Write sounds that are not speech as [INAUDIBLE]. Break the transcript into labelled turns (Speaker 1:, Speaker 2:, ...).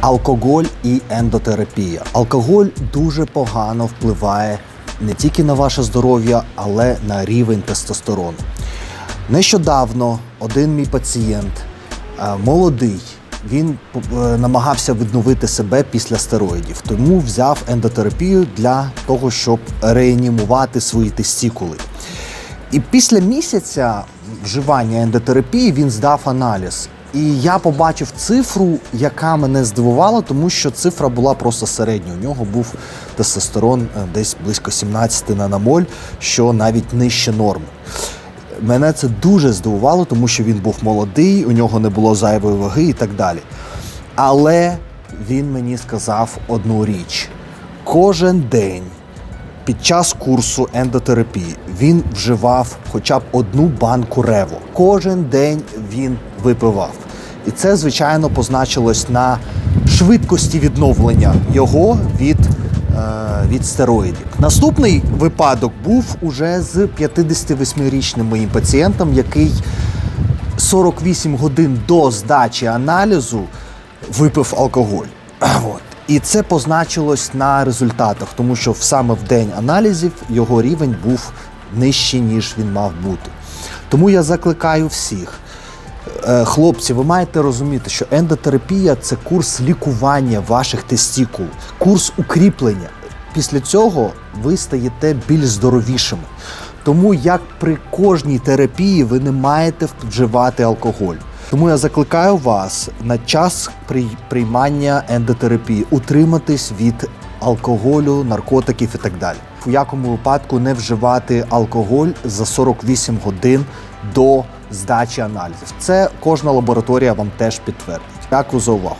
Speaker 1: Алкоголь і ендотерапія. Алкоголь дуже погано впливає не тільки на ваше здоров'я, але на рівень тестостерону. Нещодавно один мій пацієнт, е, молодий, він е, намагався відновити себе після стероїдів, тому взяв ендотерапію для того, щоб реанімувати свої тестікули. І після місяця вживання ендотерапії він здав аналіз. І я побачив цифру, яка мене здивувала, тому що цифра була просто середня. У нього був тестостерон е, десь близько 17 наномоль, що навіть нижче норми. Мене це дуже здивувало, тому що він був молодий, у нього не було зайвої ваги і так далі. Але він мені сказав одну річ: кожен день під час курсу ендотерапії він вживав хоча б одну банку рево. Кожен день він випивав. І це, звичайно, позначилось на швидкості відновлення його від, е, від стероїдів. Наступний випадок був уже з 58-річним моїм пацієнтом, який 48 годин до здачі аналізу випив алкоголь. [CLEARS THROAT] От. І це позначилось на результатах, тому що саме в день аналізів його рівень був нижчий, ніж він мав бути. Тому я закликаю всіх. Е, Хлопці, ви маєте розуміти, що ендотерапія це курс лікування ваших тестікул, курс укріплення. Після цього ви стаєте більш здоровішими. Тому як при кожній терапії ви не маєте вживати алкоголь. Тому я закликаю вас на час приймання ендотерапії утриматись від алкоголю, наркотиків і так далі. В якому випадку не вживати алкоголь за 48 годин до здачі аналізів. Це кожна лабораторія вам теж підтвердить. Дякую за увагу.